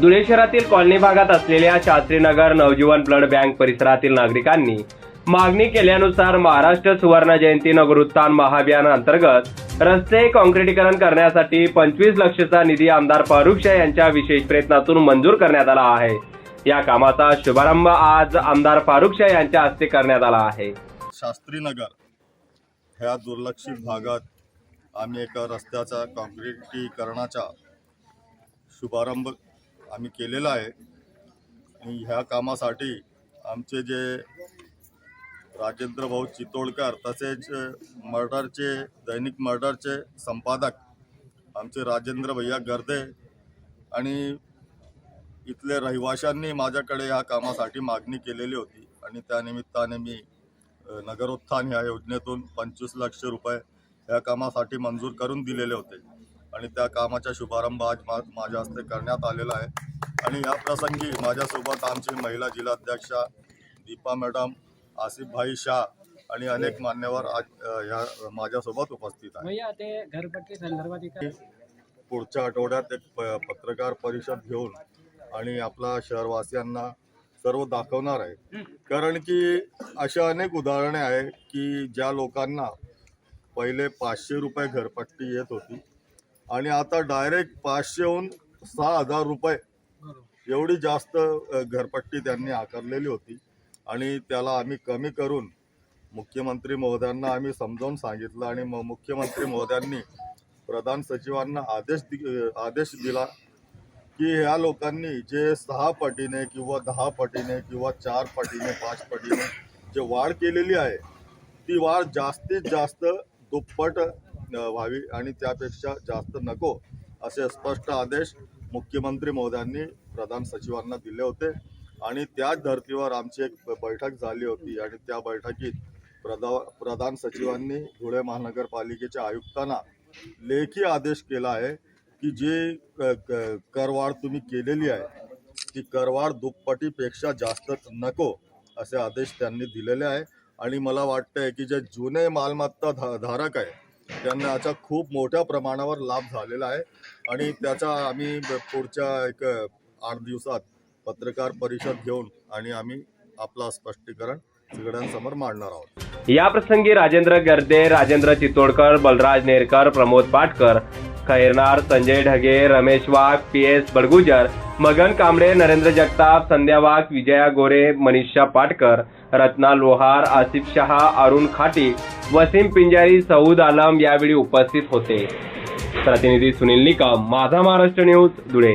धुळे शहरातील कॉलनी भागात असलेल्या शास्त्रीनगर नवजीवन ब्लड बँक परिसरातील नागरिकांनी मागणी केल्यानुसार महाराष्ट्र सुवर्ण जयंती नगरोत्थान महाअभियान अंतर्गत रस्ते काँक्रिटीकरण करण्यासाठी पंचवीस लक्षचा निधी आमदार फारुख शाह यांच्या विशेष प्रयत्नातून मंजूर करण्यात आला आहे. या कामाचा शुभारंभ आज आमदार फारुख शाह यांच्या हस्ते करण्यात आला आहे. शास्त्रीनगर ह्या दुर्लक्षित भागात आम्ही एका रस्त्याचा काँक्रिटीकरणाचा शुभारंभ आम्ही केलेला आहे. आणि ह्या कामासाठी आमचे जे राजेंद्र भाऊ चितोडकर तसेच मर्डरचे दैनिक मर्डरचे संपादक आमचे राजेंद्र भैया गर्दे आणि इथले रहिवाशांनी माझ्याकडे ह्या कामासाठी मागणी केलेली होती. आणि त्यानिमित्ताने मी नगरोत्थान ह्या योजनेतून पंचवीस लक्ष रुपये ह्या कामासाठी मंजूर करून दिलेले होते. आणि त्या कामाचा शुभारंभ आज मा माझ्या हस्ते करण्यात आलेला आहे. आणि या प्रसंगी माझ्यासोबत आमची महिला जिल्हाध्यक्षा दीपा मॅडम आसिफ भाई शाह आणि अनेक मान्यवर आज ह्या माझ्यासोबत उपस्थित एका पुढच्या आठवड्यात एक पत्रकार परिषद घेऊन आणि आपला शहरवासियांना सर्व दाखवणार आहे. कारण की अशा अनेक उदाहरणे आहे की ज्या लोकांना पहिले पाचशे रुपये घरपट्टी येत होती आणि आता डायरेक्ट पाचशेहून सहा हजार रुपये. एवढी जास्त घरपट्टी त्यांनी आकारलेली होती. आणि त्याला आम्ही कमी करून मुख्यमंत्री महोदयांना आम्ही समजावून सांगितलं आणि मग मुख्यमंत्री महोदयांनी प्रधान सचिवांना आदेश दि आदेश दिला की ह्या लोकांनी जे सहा पटीने किंवा दहा पटीने किंवा चार पटीने पाच पटीने जे वाढ केलेली आहे ती वाढ जास्तीत जास्त दुप्पट व्हावी आणि त्यापेक्षा जास्त नको असे स्पष्ट आदेश मुख्यमंत्री महोदयांनी प्रधान सचिवांना दिले होते. आणि त्याच धर्तीवर आमची एक ब- बैठक झाली होती आणि त्या बैठकीत प्रधा प्रधान सचिवांनी धुळे महानगरपालिकेच्या आयुक्तांना लेखी आदेश केला आहे की जी क- क- करवाढ तुम्ही केलेली आहे ती करवाढ दुप्पटीपेक्षा जास्त नको असे आदेश त्यांनी दिलेले आहे. आणि मला वाटतंय की जे जुने मालमत्ता धा धारक आहे त्यांना याचा खूप मोठ्या प्रमाणावर लाभ झालेला आहे. आणि त्याचा आम्ही पुढच्या एक आठ दिवसात पत्रकार परिषद घेऊन आणि आम्ही आपला स्पष्टीकरण सगळ्यांसमोर मांडणार आहोत. या प्रसंगी राजेंद्र गर्दे राजेंद्र चितोडकर बलराज नेरकर प्रमोद पाटकर खैरनार संजय ढगे रमेश वाघ पी एस बडगुजर मगन कांबळे नरेंद्र जगताप संध्या वाघ विजया गोरे मनीषा पाटकर रत्ना लोहार आसिफ शहा अरुण खाटी वसीम पिंजारी सऊद आलम यावेळी उपस्थित होते. प्रतिनिधी सुनील निकम माझा महाराष्ट्र न्यूज धुळे.